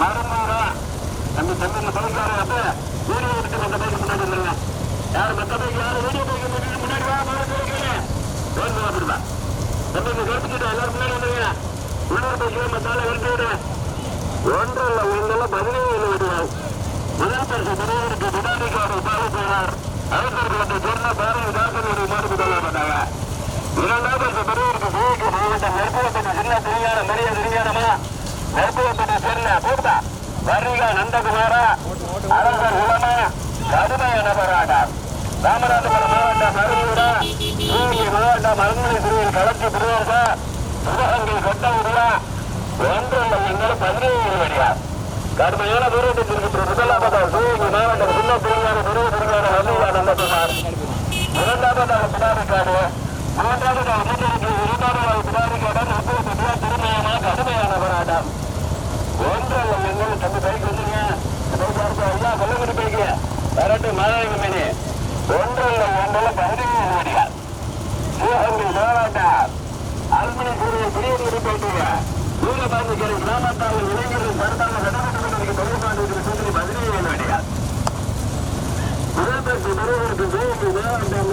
மருந்தூரா அந்த தம்பியில் பணக்கார அப்ப வீடியோ எடுத்து அந்த பைக்கு முன்னாடி இல்லைங்க யார் மற்ற பைக்கு யார் வீடியோ பைக்கு முன்னாடி முன்னாடி வா மாட கிடைக்கல வேணும் அப்படிதா தம்பிக்கு கேட்டுக்கிட்டு எல்லாரும் முன்னாடி வந்துருங்க உள்ளூர் பைக்கு மத்தால எடுத்து விடு ஒன்று இல்லை ஒன்றில் பதினேழு விடுவார் முதல் பரிசு பெரியவருக்கு விடாதிக்கார போனார் சொன்ன பாரதி கொள்ளப்பட்டாங்க இரண்டாம் பரிசு தெரியாத தெரியாதமா சின்ன கூட்டா வர்ணிகா நந்தகுமாரா அரசர் உலமா கடுமைய போராட்டம் ராமநாதபுரம் மாவட்டம் மருந்தூரா சிவகங்கை மாவட்டம் மருந்துரை பிரிவில் களத்து பிரிவர்கள் சிவகங்கை கொட்டமுடியா ஒன்று மையங்கள் பதினேழு வழியார் கடுமையான தூரத்திற்கு முதலாவதாக சிவகங்கை மாவட்டம் சின்ன பிரிவான பெரிய பிரிவான வள்ளியா நந்தகுமார். இரண்டாவதாக பிடாரிக்காடு மூன்றாவதாக தம்பி பைக் வந்துருங்க பைக் பார்த்து ஐயா கொல்லங்குடி பைக்கு வரட்டு மாதாவி மணி ஒன்றல்ல ஒன்றல்ல பதினேழு வழியார் சிவகங்கை மாவட்டம் அல்மணி கூறிய குடியேறி போயிட்டீங்க. வீரபாண்டிகரை கிராமத்தால் இளைஞர்கள் கருத்தாங்க நடவடிக்கை தொழில்பாண்டிற்கு சொல்லி பதினேழு வழியார் முதல் பரிசு மாவட்டம்